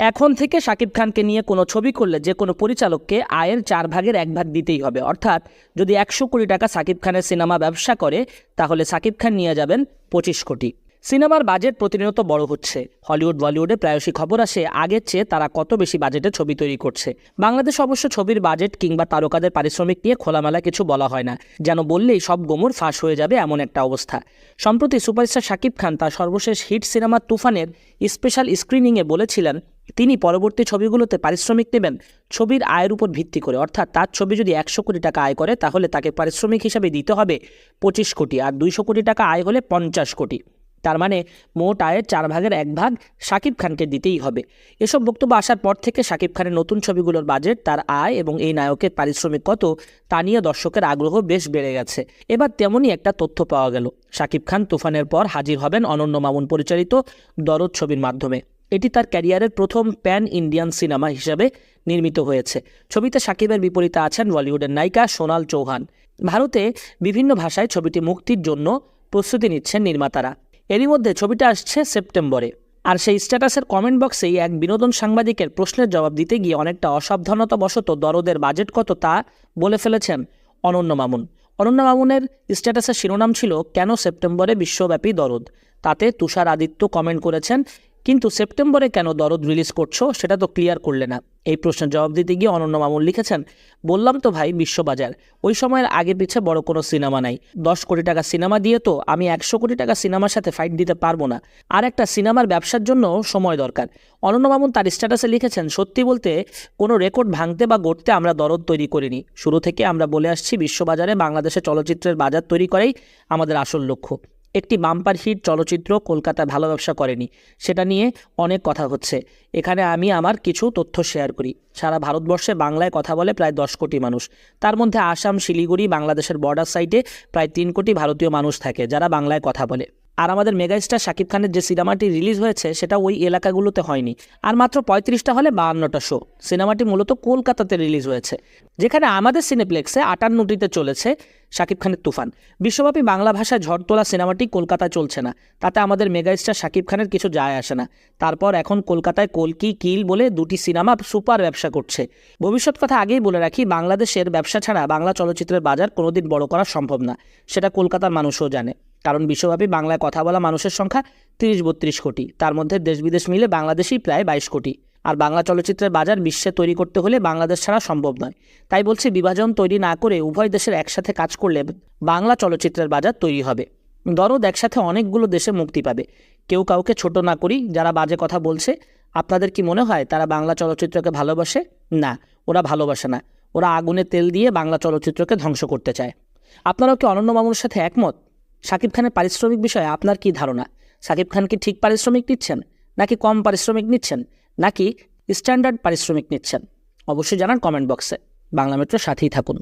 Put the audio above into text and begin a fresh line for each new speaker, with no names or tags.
এখন থেকে শাকিব খানকে নিয়ে কোনো ছবি করলে যে কোনো পরিচালককে আয়ের চার ভাগের এক ভাগ দিতেই হবে। অর্থাৎ যদি একশো কোটি টাকা শাকিব খানের সিনেমা ব্যবসা করে, তাহলে শাকিব খান নিয়ে যাবেন পঁচিশ কোটি। সিনেমার বাজেট প্রতিনিয়ত বড় হচ্ছে। হলিউড, বলিউডে প্রায়শই খবর আসে আগের চেয়ে তারা কত বেশি বাজেটে ছবি তৈরি করছে। বাংলাদেশ অবশ্য ছবির বাজেট কিংবা তারকাদের পারিশ্রমিক নিয়ে খোলামেলা কিছু বলা হয় না। যেন বললেই সব গোমর ফাঁস হয়ে যাবে এমন একটা অবস্থা। সম্প্রতি সুপারস্টার শাকিব খান তার সর্বশেষ হিট সিনেমা তুফানের স্পেশাল স্ক্রিনিংয়ে বলেছিলেন তিনি পরবর্তী ছবিগুলোতে পারিশ্রমিক নেবেন, ছবির আয়ের উপর ভিত্তি করে। অর্থাৎ তার ছবি যদি একশো কোটি টাকা আয় করে, তাহলে তাকে পারিশ্রমিক হিসাবে দিতে হবে পঁচিশ কোটি, আর দুইশো কোটি টাকা আয় হলে পঞ্চাশ কোটি। তার মানে মোট আয়ের চার ভাগের এক ভাগ শাকিব খানকে দিতেই হবে। এসব বক্তব্য আসার পর থেকে শাকিব খানের নতুন ছবিগুলোর বাজেট, তার আয় এবং এই নায়কের পারিশ্রমিক কত, তা নিয়ে দর্শকের আগ্রহ বেশ বেড়ে গেছে। এবার তেমনই একটা তথ্য পাওয়া গেল। শাকিব খান তুফানের পর হাজির হবেন অনন্য মামুন পরিচালিত দরদ ছবির মাধ্যমে। এটি তার ক্যারিয়ারের প্রথম প্যান ইন্ডিয়ান সিনেমা হিসাবে নির্মিত হয়েছে। ছবিতে সাকিবের বিপরীতে আছেন বলিউডের নায়িকা সোনাল চৌহান। ভারতে বিভিন্ন ভাষায় ছবিটি মুক্তির জন্য প্রস্তুতি নিচ্ছেন নির্মাতারা। এরই মধ্যে ছবিটা আসছে সেপ্টেম্বরে। আর সেই স্ট্যাটাসের কমেন্ট বক্সেই এক বিনোদন সাংবাদিকের প্রশ্নের জবাব দিতে গিয়ে অনেকটা অসাবধানতাবশত দরদের বাজেট কত তা বলে ফেলেছেন অনন্য মামুন। অনন্য মামুনের স্ট্যাটাসের শিরোনাম ছিল, কেন সেপ্টেম্বরে বিশ্বব্যাপী দরদ? তাতে তুষার আদিত্য কমেন্ট করেছেন কিন্তু সেপ্টেম্বরে কেন দরদ রিলিজ করছ সেটা তো ক্লিয়ার করলে না। এই প্রশ্নের জবাব দিতে গিয়ে অনন্য মামুন লিখেছেন, বললাম তো ভাই বিশ্ববাজার, ওই সময়ের আগে পিছে বড় কোনো সিনেমা নাই। দশ কোটি টাকা সিনেমা দিয়ে তো আমি একশো কোটি টাকা সিনেমার সাথে ফাইট দিতে পারব না। আর একটা সিনেমার ব্যবসার জন্য সময় দরকার। অনন্য মামুন তার স্ট্যাটাসে লিখেছেন, সত্যি বলতে কোনো রেকর্ড ভাঙতে বা গড়তে আমরা দরদ তৈরি করিনি। শুরু থেকে আমরা বলে আসছি বিশ্ববাজারে বাংলাদেশের চলচ্চিত্রের বাজার তৈরি করাই আমাদের আসল লক্ষ্য। একটি বাম্পার হিট চলচ্চিত্র কলকাতায় ভালো ব্যবসা করেনি। সেটা নিয়ে অনেক কথা হচ্ছে। এখানে আমি আমার কিছু তথ্য শেয়ার করি। সারা ভারতবর্ষে বাংলায় কথা বলে প্রায় দশ কোটি মানুষ। তার মধ্যে আসাম, শিলিগুড়ি, বাংলাদেশের বর্ডার সাইটে প্রায় তিন কোটি ভারতীয় মানুষ থাকে, যারা বাংলায় কথা বলে। আর আমাদের মেগাস্টার শাকিব খানের যে সিনেমাটি রিলিজ হয়েছে, সেটা ওই এলাকাগুলোতে হয়নি। আর মাত্র পঁয়ত্রিশটা হলে বাহান্নটা শো। সিনেমাটি মূলত কলকাতাতে রিলিজ হয়েছে, যেখানে আমাদের সিনেপ্লেক্সে আটান্নটিতে চলেছে শাকিব খানের তুফান। বিশ্বব্যাপী বাংলা ভাষায় ঝড় তোলা সিনেমাটি কলকাতায় চলছে না। তাতে আমাদের মেগাস্টার শাকিব খানের কিছু যায় আসে না। তারপর এখন কলকাতায় কলকি, কিল বলে দুটি সিনেমা সুপার ব্যবসা করছে। ভবিষ্যৎ কথা আগেই বলে রাখি, বাংলাদেশের ব্যবসা ছাড়া বাংলা চলচ্চিত্রের বাজার কোনোদিন বড় করা সম্ভব না। সেটা কলকাতার মানুষও জানে। কারণ বিশ্বব্যাপী বাংলায় কথা বলা মানুষের সংখ্যা তিরিশ বত্রিশ কোটি। তার মধ্যে দেশ বিদেশ মিলে বাংলাদেশেই প্রায় বাইশ কোটি। আর বাংলা চলচ্চিত্রের বাজার বিশ্বে তৈরি করতে হলে বাংলাদেশ ছাড়া সম্ভব নয়। তাই বলছি বিভাজন তৈরি না করে উভয় দেশের একসাথে কাজ করলে বাংলা চলচ্চিত্রের বাজার তৈরি হবে। দরদ একসাথে অনেকগুলো দেশে মুক্তি পাবে। কেউ কাউকে ছোট না করি, যারা বাজে কথা বলছে। আপনাদের কি মনে হয়, তারা বাংলা চলচ্চিত্রকে ভালোবাসে? না, ওরা ভালোবাসে না। ওরা আগুনে তেল দিয়ে বাংলা চলচ্চিত্রকে ধ্বংস করতে চায়। আপনারাও কি অনন্য মামুনের সাথে একমত? শাকিব খানের পারিশ্রমিক বিষয়ে আপনার কি ধারণা? সাকিব খান কি ঠিক পারিশ্রমিক নিচ্ছেন, নাকি কম পারিশ্রমিক নিচ্ছেন, নাকি স্ট্যান্ডার্ড পারিশ্রমিক নিচ্ছেন? অবশ্যই জানান কমেন্ট বক্সে। বাংলা মেট্রোর সাথেই থাকুন।